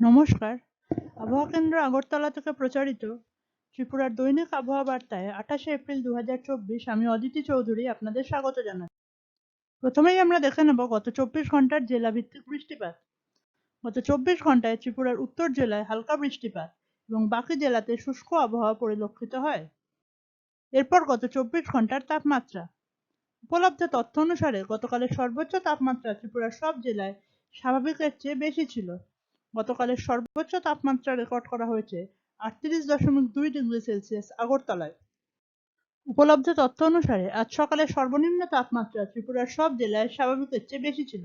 নমস্কার। আবহাওয়া কেন্দ্র আগরতলা থেকে প্রচারিত ত্রিপুরার দৈনিক আবহাওয়া বার্তায় আঠাশে এপ্রিল দুই হাজার চব্বিশ আমি অদিতি চৌধুরী আপনাদের স্বাগত জানাই। প্রথমেই আমরা দেখে নেব গত চব্বিশ ঘণ্টার জেলা ভিত্তিক বৃষ্টিপাত। গত চব্বিশ ঘন্টায় ত্রিপুরার উত্তর জেলায় হালকা বৃষ্টিপাত এবং বাকি জেলাতে শুষ্ক আবহাওয়া পরিলক্ষিত হয়। এরপর গত চব্বিশ ঘণ্টার তাপমাত্রা। উপলব্ধ তথ্য অনুসারে গতকালের সর্বোচ্চ তাপমাত্রা ত্রিপুরার সব জেলায় স্বাভাবিকের চেয়ে বেশি ছিল। গতকালের সর্বোচ্চ তাপমাত্রা রেকর্ড করা হয়েছে আটত্রিশ দশমিক দুই ডিগ্রি সেলসিয়াস আগরতলায়। উপলব্ধ তথ্য অনুসারে আজ সকালে সর্বনিম্ন তাপমাত্রা ত্রিপুরার সব জেলায় স্বাভাবিকের চেয়ে বেশি ছিল।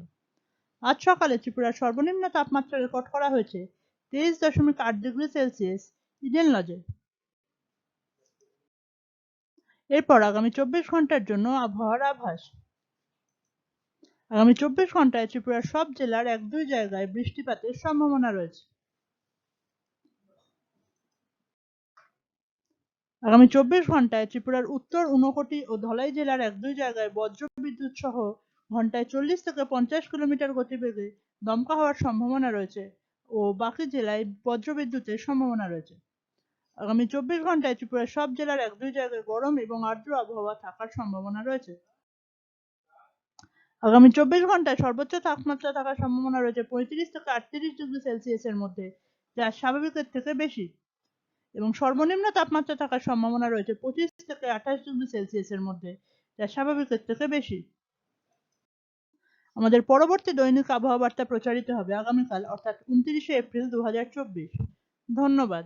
আজ সকালে ত্রিপুরার সর্বনিম্ন তাপমাত্রা রেকর্ড করা হয়েছে তেইশ দশমিক আট ডিগ্রি সেলসিয়াস ইডেন লজে এরপর আগামী চব্বিশ ঘণ্টার জন্য আবহাওয়ার আভাস। আগামী চব্বিশ ঘন্টায় ত্রিপুরার সব জেলার এক দুই জায়গায় বৃষ্টিপাতের সম্ভাবনা রয়েছে। আগামী চব্বিশ ঘন্টায় ত্রিপুরার উত্তর ঊনকোটি ও ধলাই জেলার এক দুই জায়গায় বজ্র বিদ্যুৎ সহ ঘন্টায় চল্লিশ থেকে পঞ্চাশ কিলোমিটার গতিবেগে দমকা হওয়ার সম্ভাবনা রয়েছে ও বাকি জেলায় বজ্র বিদ্যুতের সম্ভাবনা রয়েছে। আগামী চব্বিশ ঘন্টায় ত্রিপুরার সব জেলার এক দুই জায়গায় গরম এবং আর্দ্র আবহাওয়া থাকার সম্ভাবনা রয়েছে। আগামী চব্বিশ ঘন্টায় সর্বোচ্চ তাপমাত্রা থাকার সম্ভাবনা রয়েছে পঁয়ত্রিশ থেকে আটত্রিশ ডিগ্রি সেলসিয়াসের মধ্যে, যা স্বাভাবিকের থেকে বেশি। এবং সর্বনিম্ন তাপমাত্রা থাকার সম্ভাবনা রয়েছে পঁচিশ থেকে আঠাশ ডিগ্রি সেলসিয়াসের মধ্যে, যা স্বাভাবিকের থেকে বেশি। আমাদের পরবর্তী দৈনিক আবহাওয়া বার্তা প্রচারিত হবে আগামীকাল, অর্থাৎ উনত্রিশে এপ্রিল দু হাজার চব্বিশ। ধন্যবাদ।